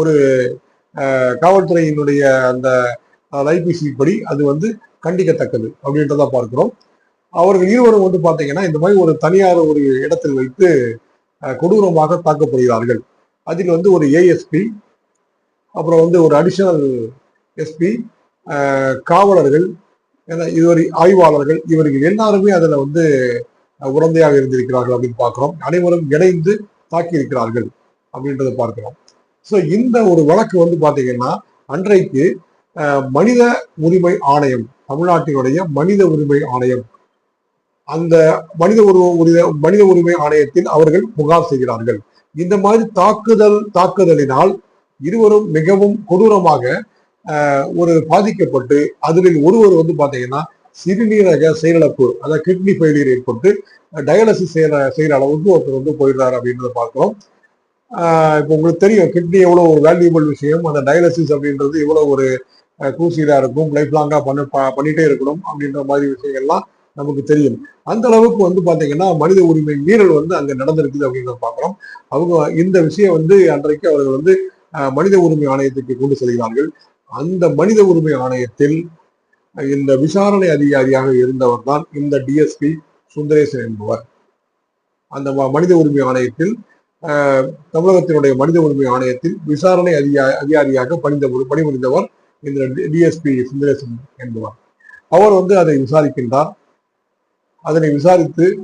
ஒரு காவல்துறையினுடைய அந்த லைபிசி படி அது வந்து கண்டிக்கத்தக்கது அப்படின்றத பார்க்கிறோம். அவர்கள் இருவரும் வந்து பார்த்தீங்கன்னா இந்த மாதிரி ஒரு தனியார் ஒரு இடத்தில் வைத்து கொடூரமாக தாக்கப்படுகிறார்கள். அதில் வந்து ஒரு ஏஎஸ்பி அப்புறம் வந்து ஒரு அடிஷனல் எஸ்பி காவலர்கள் ஏன்னா இதுவரை ஆய்வாளர்கள் இவர்கள் எல்லாருமே அதில் வந்து உடந்தையாக இருந்திருக்கிறார்கள் அப்படின்னு பார்க்குறோம். அனைவரும் இணைந்து தாக்கி இருக்கிறார்கள் அப்படின்றத பார்க்கிறோம். ஸோ இந்த ஒரு வழக்கு வந்து பார்த்தீங்கன்னா அன்றைக்கு மனித உரிமை ஆணையம் தமிழ்நாட்டினுடைய மனித உரிமை ஆணையம் அந்த மனித உரிமை மனித உரிமை ஆணையத்தில் அவர்கள் புகார் செய்கிறார்கள். இந்த மாதிரி தாக்குதல் தாக்குதலினால் இருவரும் மிகவும் கொடூரமாக ஒரு பாதிக்கப்பட்டு அதில் ஒருவர் வந்து பார்த்தீங்கன்னா சிறுநீரக செயலிழப்பு அதாவது கிட்னி ஃபெயிலியர் ஏற்பட்டு டயாலிசிஸ் செய்யற செய்யற அளவுக்கு ஒருத்தர் வந்து போயிடுறாரு அப்படின்றத பார்க்கிறோம். இப்போ உங்களுக்கு தெரியும் கிட்னி எவ்வளவு ஒரு வேல்யூபிள் விஷயம் அந்த டயாலிசிஸ் அப்படின்றது எவ்வளவு ஒரு கூசியதா இருக்கும் லைஃப் லாங்கா பண்ண ப- பண்ணிட்டே இருக்கணும் அப்படின்ற மாதிரி விஷயங்கள்லாம் நமக்கு தெரியும். அந்த அளவுக்கு வந்து பாத்தீங்கன்னா மனித உரிமை மீறல் வந்து அங்க நடந்திருக்குது அப்படின்றத பாக்குறோம். அவங்க இந்த விஷயம் வந்து அன்றைக்கு அவர்கள் வந்து ஆஹ் மனித உரிமை ஆணையத்துக்கு கொண்டு செல்கிறார்கள். அந்த மனித உரிமை ஆணையத்தில் இந்த விசாரணை அதிகாரியாக இருந்தவர் தான் இந்த டிஎஸ்பி சுந்தரேசன் என்பவர். அந்த மனித உரிமை ஆணையத்தில் தமிழகத்தினுடைய மனித உரிமை ஆணையத்தில் விசாரணை அதிகா அதிகாரியாக பணிந்த பணிபுரிந்தவர் இந்த டிஎஸ்பி சுந்தரேசன் என்பவர். அவர் வந்து அதை விசாரிக்கின்றார். அதனை விசாரித்து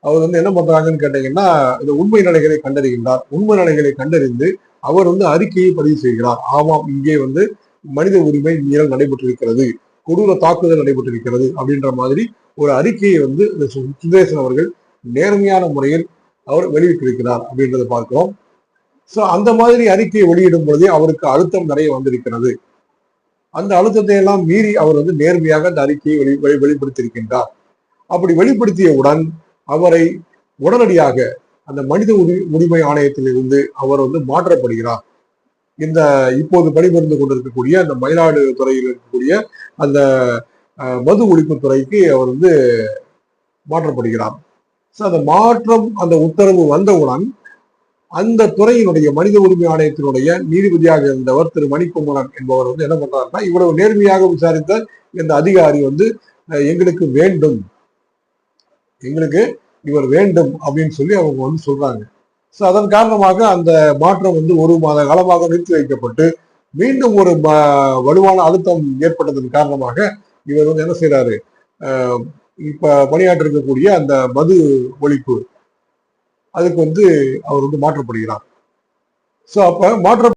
அவர் வந்து என்ன பண்றாங்கன்னு கேட்டீங்கன்னா இந்த உண்மை நிலைகளை கண்டறிகின்றார். உண்மை நிலைகளை கண்டறிந்து அவர் வந்து அறிக்கையை பதிவு செய்கிறார். ஆமாம் இங்கே வந்து மனித உரிமை மீறல் நடைபெற்றிருக்கிறது. கொடூர தாக்குதல் நடைபெற்றிருக்கிறது அப்படின்ற மாதிரி ஒரு அறிக்கையை வந்து இந்த சு- சுந்தரேசன் அவர்கள் நேர்மையான முறையில் அவர் வெளியிட்டிருக்கிறார் அப்படின்றத பார்க்கிறோம். சோ அந்த மாதிரி அறிக்கையை வெளியிடும் பொழுதே அவருக்கு அழுத்தம் நிறைய வந்திருக்கிறது. அந்த அழுத்தத்தை எல்லாம் மீறி அவர் வந்து நேர்மையாக அந்த அறிக்கையை வெளி வெளி- வெளிப்படுத்தியிருக்கின்றார். அப்படி வெளிப்படுத்தியவுடன் அவரை உடனடியாக அந்த மனித உரி உரிமை ஆணையத்திலிருந்து அவர் வந்து மாற்றப்படுகிறார். இந்த இப்போது பணிபுரிந்து கொண்டிருக்கக்கூடிய அந்த மயிலாடுதுறையில் இருக்கக்கூடிய அந்த அஹ், மது ஒழிப்பு துறைக்கு அவர் வந்து மாற்றப்படுகிறார். ஸோ அந்த மாற்றம் அந்த உத்தரவு வந்தவுடன் அந்த துறையினுடைய மனித உரிமை ஆணையத்தினுடைய நீதிபதியாக இருந்தவர் திரு மணிக்குமரன் என்பவர் வந்து என்ன பண்றாருன்னா இவ்வளவு நேர்மையாக விசாரித்த இந்த அதிகாரி வந்து எங்களுக்கு வேண்டும். எங்களுக்கு இவர் வேண்டும் அப்படின்னு சொல்லி அவங்க வந்து சொல்றாங்க. ஸோ அதன் காரணமாக அந்த மாற்றம் வந்து ஒரு மாத காலமாக நிறுத்தி வைக்கப்பட்டு மீண்டும் ஒரு ம- வலுவான அழுத்தம் ஏற்பட்டதன் காரணமாக இவர் வந்து என்ன செய்யறாரு இப்ப பணியாற்ற இருக்கக்கூடிய அந்த மது ஒழிப்பு அதுக்கு வந்து அவர் வந்து மாற்றப்படுகிறார். ஸோ அப்ப மாற்ற